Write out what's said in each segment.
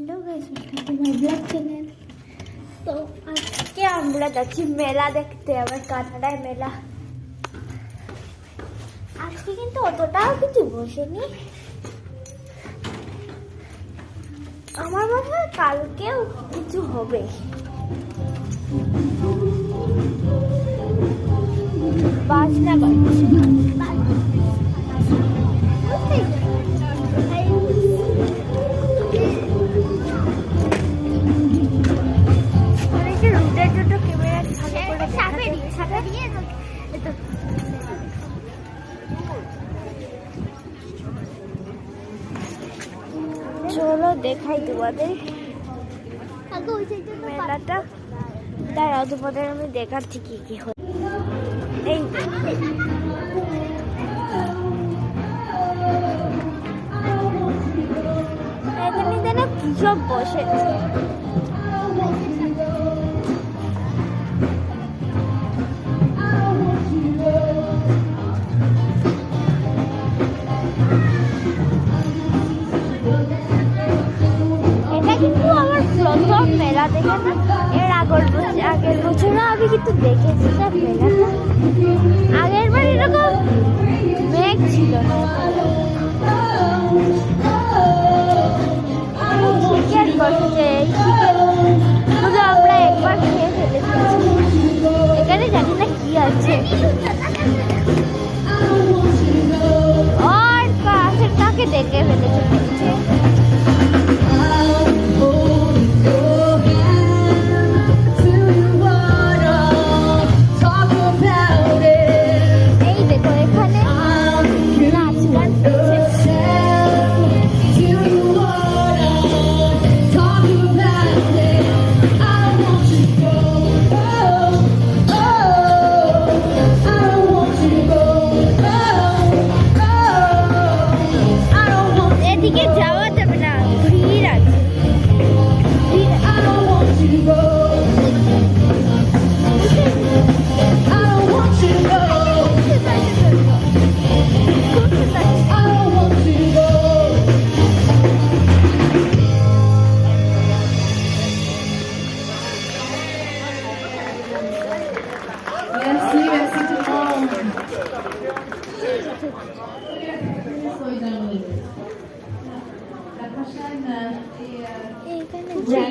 Hello guys welcome to my blog channel তো আজকে আমরা যাচ্ছি মেলা দেখতে আমার কানাডায় মেলা আজকে কিন্তু অতটাও কিছু বসেনি আমার মনে হয় কালকেও কিছু হবে বাজনা বাজছে চলো দেখাই তোমাদের। মেলাটা। দাঁড়াও, তোমাদের আমি দেখাচ্ছি কি কি হচ্ছে এই। এখানে যেন বসেছে প্রথম মেলা দেখে এর আগের বছর আগের বছরও আমি কিন্তু দেখেছি আগের বার ছিল।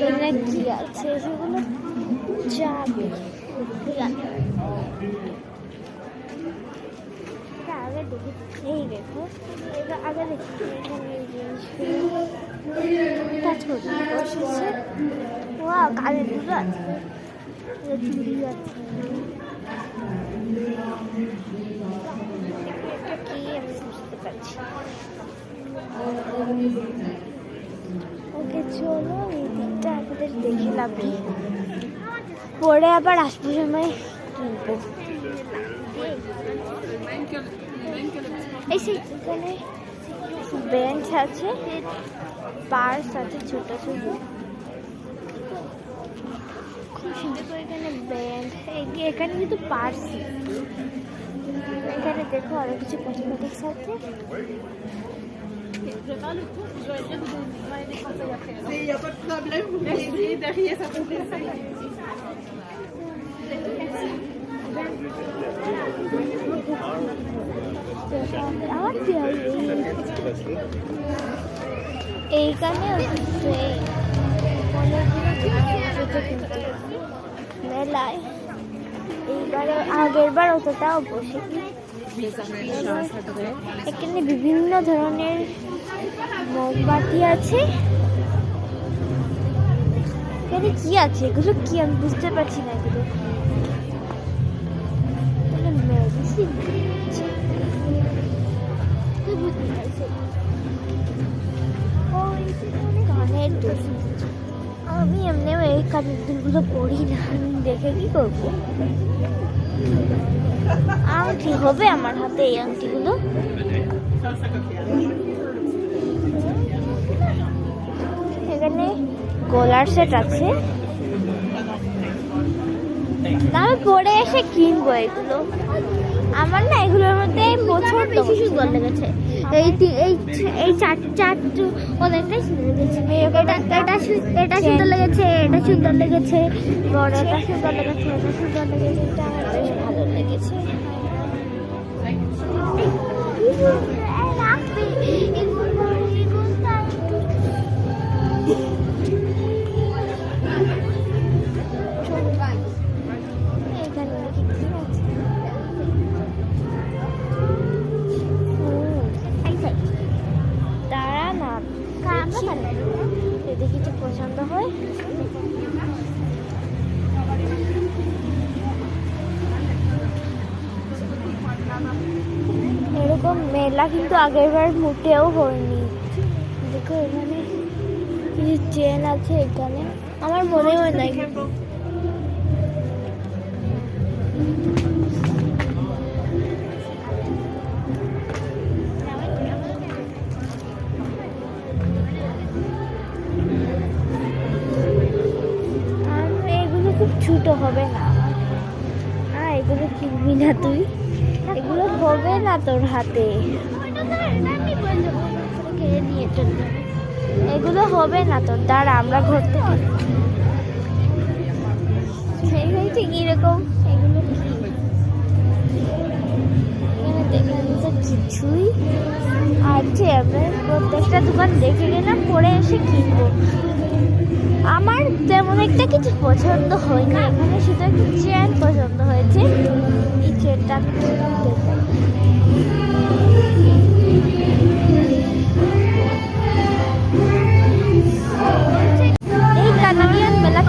জানি না কি আছে? সেগুলো যাবে। আগে দেখি। চুড়ি আছে। কি আমি বুঝতে পারছি। ওকে, চলো। আপনাদের দেখে লাভ পরে আবার আসব সময়। কিনবো। এই সেই এখানে বেঞ্চ আছে পার্স আছে, ছোট ছোট। খুব সুন্দর করে এখানে বেঞ্চ এখানে কিন্তু পার্স এখানে দেখো আরও কিছু কসমেটিক্স আছে। Il n'y a pas de problème, vous venez derrière, ça fait plaisir. আমার কি হয় এই এইখানে হচ্ছে মেলায় এইবারে আগের বার অতটাও বসে এখানে বিভিন্ন ধরনের মোমবাতি আছে। এখানে কি আছে? এগুলো কি? আমি বুঝতে পারছি না এগুলো। মেডিসিন কানের দুল। আমি এমনি এই কানের দুলগুলো পড়ি না। আমি দেখে কি করব? আংটি হবে আমার হাতে এই আংটিগুলো। এখানে গলার সেট আছে। আমি পরে এসে কিনবো এগুলো। আমার না এগুলোর মধ্যে প্রচুর বেশি সুন্দর লেগেছে। এই এই এই চার চারটে অনেকটাই সুন্দর লেগেছে। এটা এটা এটা সুন্দর লেগেছে, এটা সুন্দর লেগেছে বড়টা সুন্দর লেগেছে, এটা সুন্দর লেগেছে, এটা বেশ ভালো লেগেছে। মেলা কিন্তু আগেরবার মোটেও হয়নি। দেখো এখানে কিছু চেন আছে এখানে। আমার মনে হয় না খুব ছোট হবে না। এগুলো কিনবি না তুই। এগুলো হবে না তোর হাতে। এগুলো হবে না তো, দাঁড়া, আমরা ঘর থেকে কিছুই আছে, আমরা প্রত্যেকটা দোকান দেখে পরে এসে কিনবো। আমার তেমন একটা কিছু পছন্দ হয়নি, এখানে শুধু একটা চেন পছন্দ হয়েছে। এই চেনটা আমি কিনতে চাই এই কানাডিয়ান মেলা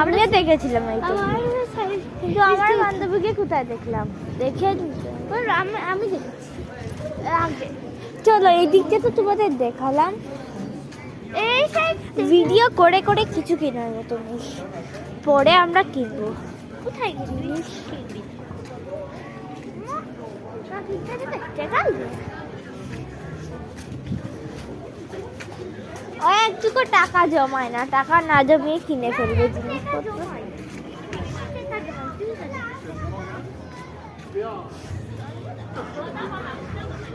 আমিও দেখেছিলাম এই তো। কিন্তু আমার বান্ধবীকে কোথায় দেখলাম? দেখে আমি আমি দেখেছি। চলো এই দিকটা তো তোমাদের দেখালাম। এই ভিডিও করে করে কিছু কেনার মতো নেই পরে আমরা কিনবো। কোথায় কিনবি? ও একটুকু টাকা জমায় না টাকা না জমিয়ে কিনে ফেলবে জিনিসপত্র।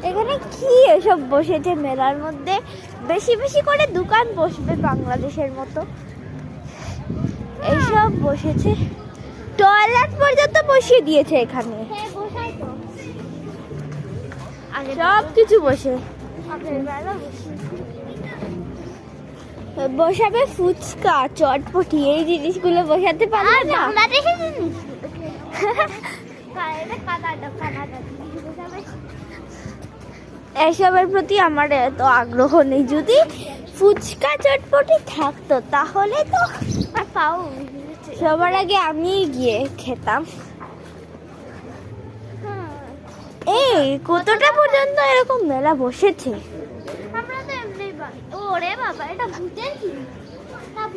এখানে কি এসব বসেছে মেলার মধ্যে? বেশি বেশি করে দোকান বসবে বাংলাদেশের মতো। এইসব বসেছে। টয়লেট পর্যন্ত বসিয়ে দিয়েছে এখানে। সব কিছু বসে। বসাবে ফুচকা চটপটি এই জিনিসগুলো বসাতে পারবে না? এসবের প্রতি আমার এত আগ্রহ নেই। যদি ফুচকা চটপটি থাকতো তাহলে তো পাও সবার আগে আমি গিয়ে খেতাম। এই কতটা পর্যন্ত এরকম মেলা বসেছে আমরা তো এমনি বাড়ি ওরে বাবা এটা ভূতের কি?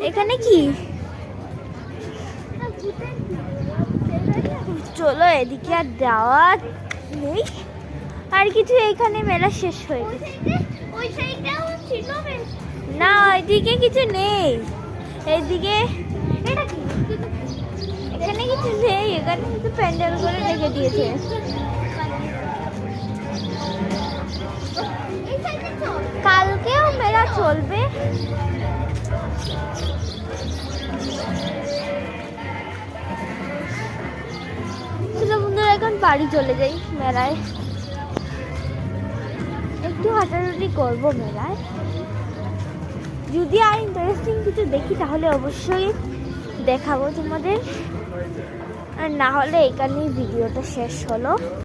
এখানে কি? চলো এদিকে আর যাওয়া নেই। আর কিছু এইখানে মেলা শেষ হয়ে গেছে। না ওইদিকে কিছু নেই। এইদিকে এখানে কিছু নেই এখানে কিছু প্যান্ডেল করে রেখে দিয়েছে। কালকেও মেলা চলবে। চলো বন্ধুরা, এখন বাড়ি চলে যাই মেলায়। একটু হাঁটাহাঁটি করব মেলায়। যদি আর ইন্টারেস্টিং কিছু দেখি, তাহলে অবশ্যই দেখাবো তোমাদের। আর না হলে এখানেই ভিডিওটা শেষ হলো।